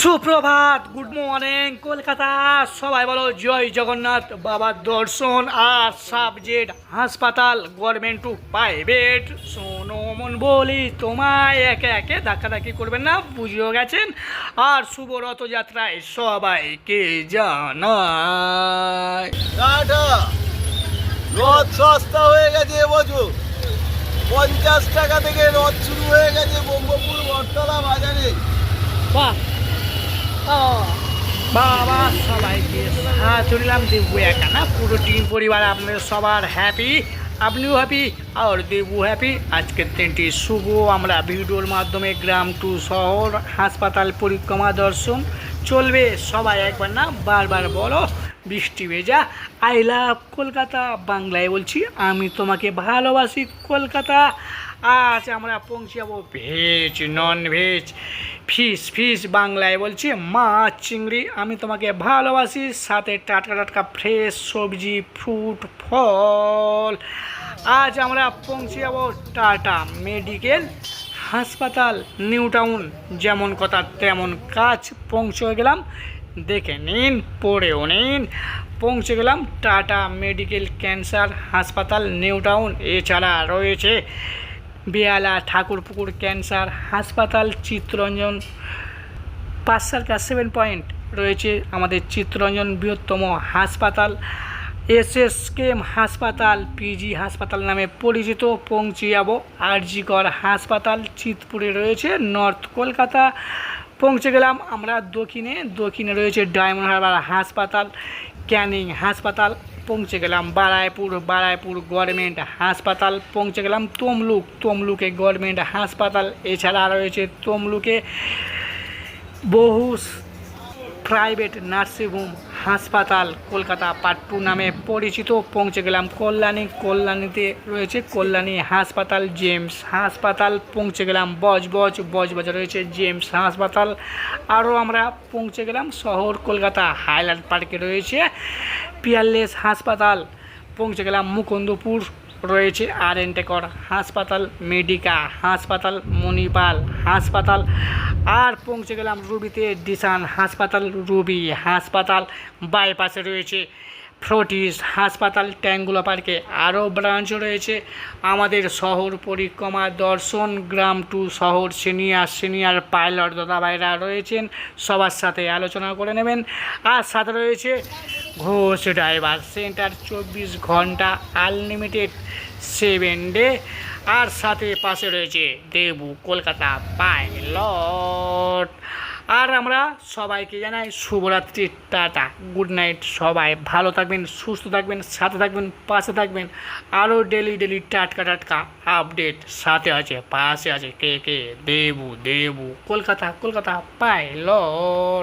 সুপ্রভাত good morning Kolkata. সবাই বলো জয় জগন্নাথ বাবার দর্শন আর সাবজেক্ট হাসপাতাল গভর্নমেন্ট টু প্রাইভেট শোনো মন বলি তোমায় একে একে ধাক্কাধাক্কি করবেন না বুঝিয়েও গেছেন? আর শুভ রথযাত্রায় সবাইকে জানায় রথ সস্তা হয়ে গেছে এবছর। পঞ্চাশ টাকা থেকে রথ শুরু হয়ে গেছে ব্রহ্মপুর বটতলা বাজারে। বাহ বাবা, সবাইকে চলিলাম দেবু একা না? পুরো টিম, পরিবার, আপনাদের সবার হ্যাপি আপনিও হ্যাপি আর দেবু হ্যাপি আজকের দিনটি শুভ। আমরা ভিডিওর মাধ্যমে গ্রাম টু শহর, হাসপাতাল পরিক্রমা দর্শন। চলবে, সবাই একবার না? বারবার বলো, বৃষ্টি ভেজা। I love Kolkata. বাংলায় বলছি, আমি তোমাকে ভালোবাসি কলকাতা। আজ আমরা পৌঁছে যাব veg non veg fish fish বাংলায় বলছি মাছ, চিংড়ি। আমি তোমাকে ভালোবাসি। সাথে টাটকা টাটকা ফ্রেশ সবজি ফ্রুট ফল। আজ আমরা পৌঁছে যাব টাটা মেডিকেল হাসপাতাল, নিউ টাউন। যেমন কথা তেমন কাজ। পৌঁছে গেলাম। দেখে নিন, পড়েও নিন। পৌঁছে গেলাম টাটা মেডিকেল ক্যান্সার হাসপাতাল, নিউ টাউন। এছাড়া রয়েছে বেয়ালা, ঠাকুরপুকুর, ক্যান্সার, হাসপাতাল, চিত্তরঞ্জন, পাঁচ সার্কার সেভেন পয়েন্ট রয়েছে আমাদের চিত্তরঞ্জন বৃহত্তম হাসপাতাল। এসএসকেএম হাসপাতাল পিজি হাসপাতাল নামে পরিচিত। পৌঁছে যাব আরজিকর হাসপাতাল, চিতপুরে রয়েছে নর্থ কলকাতা। পৌঁছে গেলাম। আমরা দক্ষিণে দক্ষিণে রয়েছে ডায়মন্ড হারবার হাসপাতাল ক্যানিং হাসপাতাল, পৌঁছে গেলাম বারায়পুর বারায়পুর গভর্নমেন্ট হাসপাতাল, পৌঁছে গেলাম তমলুক, তমলুকে গভর্নমেন্ট হাসপাতাল, এছাড়া রয়েছে তমলুকে বহু প্রাইভেট নার্সিংহোম হাসপাতাল কলকাতা পার্ট টু নামে পরিচিত। পৌঁছে গেলাম কল্যাণী। কল্যাণীতে রয়েছে কল্যাণী হাসপাতাল, জেমস হাসপাতাল। পৌঁছে গেলাম বজবজ। বজবজে রয়েছে জেমস হাসপাতাল। আরও আমরা পৌঁছে গেলাম শহর কলকাতা। হাইল্যান্ড পার্কে রয়েছে পিয়ারলেস হাসপাতাল। পৌঁছে গেলাম মুকুন্দপুর। রয়েছে আর এন টেকর হাসপাতাল, মেডিকা হাসপাতাল মণিপাল হাসপাতাল, আর পৌঁছে গেলাম রুবিতে ডিসান হাসপাতাল, রুবি হাসপাতাল। বাইপাসে রয়েছে ফ্রোটিস হাসপাতাল, ট্যাঙ্গুলা পার্কে আরও ব্রাঞ্চ রয়েছে। আমাদের শহর পরিক্রমা দর্শন গ্রাম টু শহর সিনিয়র সিনিয়র পাইলট দাদা ভাইরা রয়েছেন। সবার সাথে আলোচনা করে নেবেন। আর সাথে রয়েছে ঘোষ ড্রাইভার। সেন্টার চব্বিশ ঘণ্টা আনলিমিটেড সেভেন ডে। আর সাথে পাশে রয়েছে দেবু, কলকাতা পাইলট আর আমরা সবাইকে জানাই শুভরাত্রি টাটা গুড নাইট সবাই ভালো থাকবেন, সুস্থ থাকবেন, সাথে থাকবেন, পাশে থাকবেন। আরও ডেলি ডেলি টাটকা টাটকা আপডেট সাথে আছে, পাশে আছে কে কে, দেবু দেবু, কলকাতা কলকাতা, পাইলট।